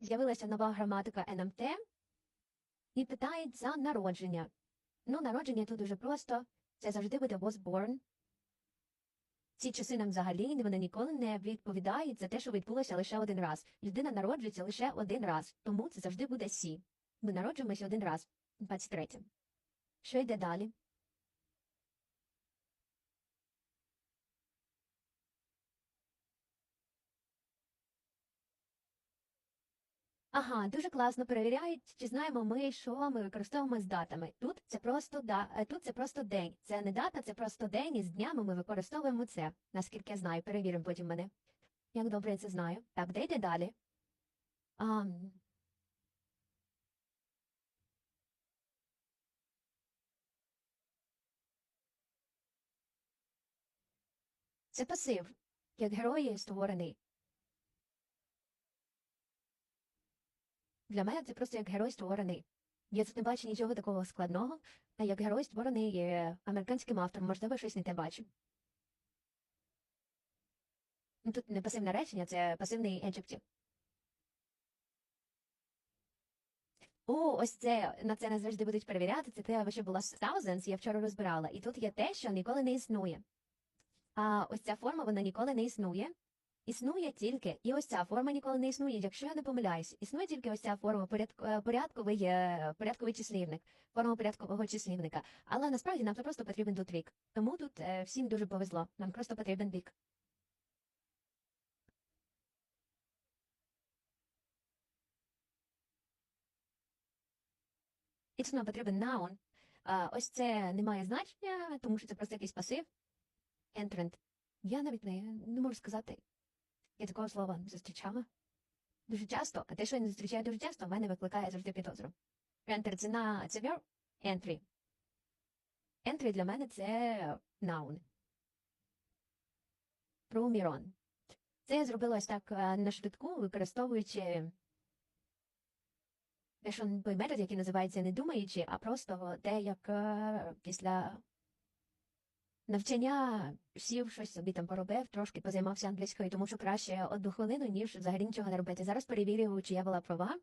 з'явилася нова граматика НМТ і питають за народження. Ну, народження тут дуже просто. Це завжди буде was born. Ці часи нам взагалі вони ніколи не відповідають за те, що відбулося лише один раз. Людина народжується лише один раз, тому це завжди буде сі. Ми народжуємося один раз. 23. Що йде далі? Ага, дуже класно перевіряють, чи знаємо ми, що ми використовуємо з датами. Тут це просто да, е, тут це просто день. Це не дата, це просто день, і з днями ми використовуємо це. Наскільки я знаю, перевіримо потім мене. Як добре я це знаю. Так, де йде далі? А, це пасив, як герої створений. Для мене це просто як герой створений. Я тут не бачу нічого такого складного, а як герой створений американським автором, можливо, щось не те бачу. Ну, Тут не пасивне речення, це пасивний adjective. О, ось це на це нас завжди будуть перевіряти. Це те, що була thousands, я вчора розбирала. І тут є те, що ніколи не існує. А ось ця форма вона ніколи не існує. Існує тільки, і ось ця форма ніколи не існує, якщо я не помиляюсь. Існує тільки ось ця форма е, порядковий, е, порядковий числівник, форма порядкового числівника. Але насправді нам просто потрібен тут вік. Тому тут е, всім дуже повезло. Нам просто потрібен вік. І тут нам потрібен noun. Ось це не має значення, тому що це просто якийсь пасив. Entrant. Я навіть не, не можу сказати. Я такого слова не зустрічала. Дуже часто, а те, що я не зустрічаю дуже часто, в мене викликає завжди підозру. Enter це на це verb, entry. Entry для мене це noun. Промірон. Це я зробила ось так е, на швидку, використовуючи дещо той метод, який називається не думаючи, а просто те, як е, після навчання сів щось собі там поробив, трошки позаймався англійською, тому що краще одну хвилину, ніж взагалі нічого не робити. Зараз перевірю, чи я була права.